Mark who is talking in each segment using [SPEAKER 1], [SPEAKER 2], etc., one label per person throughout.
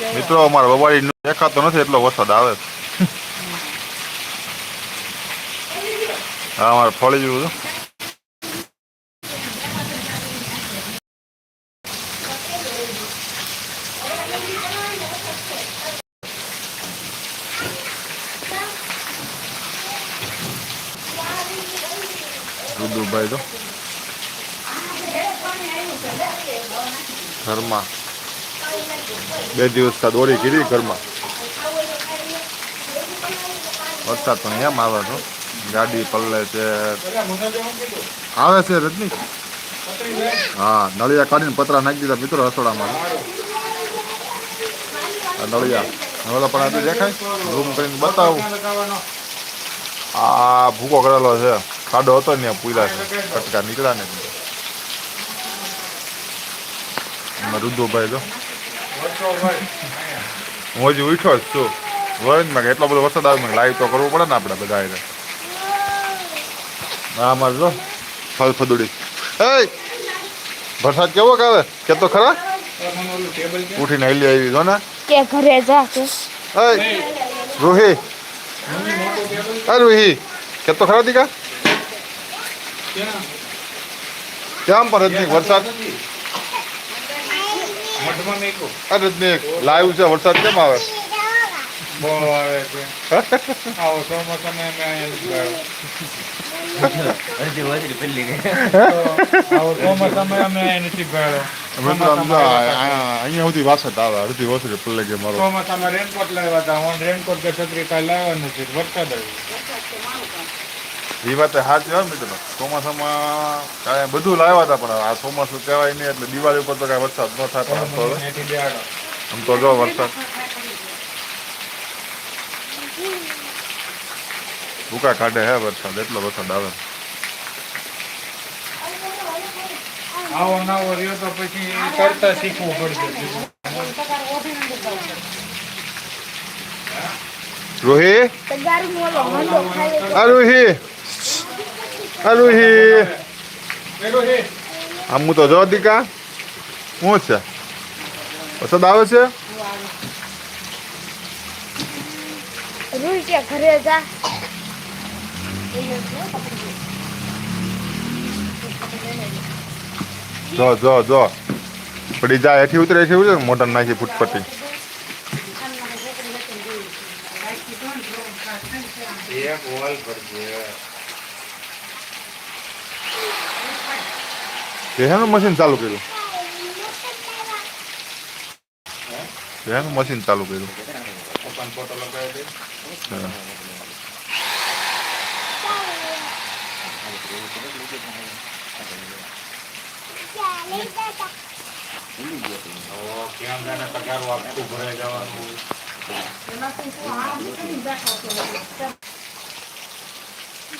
[SPEAKER 1] મિત્રો, અમારે બબાડી દેખાતો નથી, એટલો વરસાદ આવે. હા, અમારે ફળી જેવું હતું તો ઘરમાં બે દિવસ તા દોડી કીધી ઘરમાં. વરસાદ પણ એમ આવે છે ગાડી પલ્લે છે. આવે છે રજની? હા, નળિયા કાઢીને પતરા નાખી દીધા મિત્રો રસોડામાં. નળિયા. હવે પણ આજે દેખાય. રૂમ કરીને બતાવું. આ ભૂકો કરેલો છે. ખાડો હતો ને પૂરા છે. કટકા નીકળ્યા ને. રુદુભાઈ તો. હું હજી ઉઠ્યો જ છું. વરંજમાં માં એટલો બધો વરસાદ આવે મને લાઈવ તો કરવું પડે ને આપણે બધા એને ના મારે જો ફલ ફદુડી. એ વરસાદ કેવો આવે કે તો ખરા? ઉઠીને હેલી આવી જો ને.
[SPEAKER 2] કે ઘરે જા કે
[SPEAKER 1] એ રૂહી. એ રૂહી. કે તો ખરા દીકા? કેમ? પર વરસાદ?
[SPEAKER 3] મઠમાં મેકો
[SPEAKER 1] લાઈવ છે વરસાદ કેમ આવે?
[SPEAKER 3] અહીંયા
[SPEAKER 1] સુધી વાસત આવે અડધી વસરી પલ્લે ગઈ મારો.
[SPEAKER 3] રેનકોટ લાવ્યા હતા રેનકોટ કે છત્રી કાંઈ લાવ્યા નથી વરસાદ આવ્યો
[SPEAKER 1] એ વાત સાચી હોય મિત્રો. ચોમાસામાં કાંઈ બધું લાવ્યા હતા પણ આ ચોમાસું કહેવાય નહીં એટલે દિવાળી ઉપર તો કાંઈ વરસાદ ન થાય પણ આમ તો. આમ જો વરસાદ. ભૂકા કાઢે હે વરસાદ એટલો વરસાદ આવે.
[SPEAKER 3] આવો નવો રહ્યો તો પછી કરતા શીખવું પડશે.
[SPEAKER 1] રોહી? રોહી. આ રોહી આમ હું તો જો દીકા શું છે વરસાદ આવે છે
[SPEAKER 2] રૂઈ કે ઘરે જા
[SPEAKER 1] જો જો જો પડી જાય એથી ઉતરે એથી ઉતરે મોટર નાખી ફૂટપટ્ટી.
[SPEAKER 3] એક વોલ કરજે
[SPEAKER 1] શેનું
[SPEAKER 3] Deja nomás sentarlo,
[SPEAKER 1] pero.
[SPEAKER 3] Deja nomás sentarlo, pero. Oke,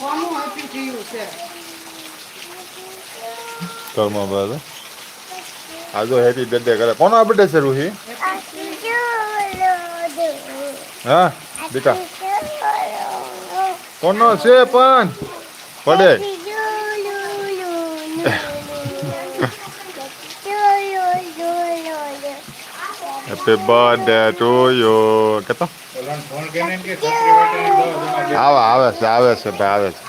[SPEAKER 3] ભરાઈ જવાનું હોય.
[SPEAKER 1] હમ? કર્મ બાદ આજો હેપી બર્થડે કરે કોનો બર્થડે છે રૂહી હા દીકા કોનો છે પણ પડે હેપી બર્થડે ટુ યુ કેતો આવે આવે છે આવે છે, ભાઈ, આવે છે.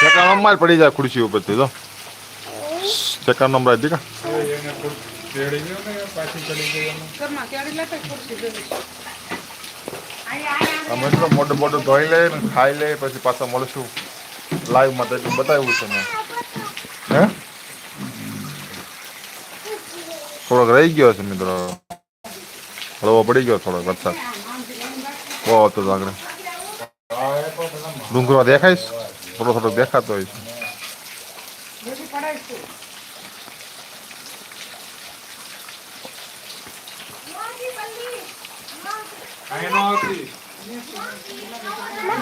[SPEAKER 1] સેકન્ડ નંબર પડી જાય ખુરશી ઉપરથી તો સેકન્ડ નંબર દીકા. અમે તો મોટું મોટું ધોઈ લે ખાઈ લે, પછી પાછા મળશું. લાઈવમાં તો બતાવ્યું છે મેં. હે? થોડોક રહી ગયો છે મિત્રો. હળવો પડી ગયો થોડોક વરસાદ. બહુ તો આગળ.
[SPEAKER 3] ડુંગરો દેખાઈશ થોડો થોડો દેખાતો હોય છે.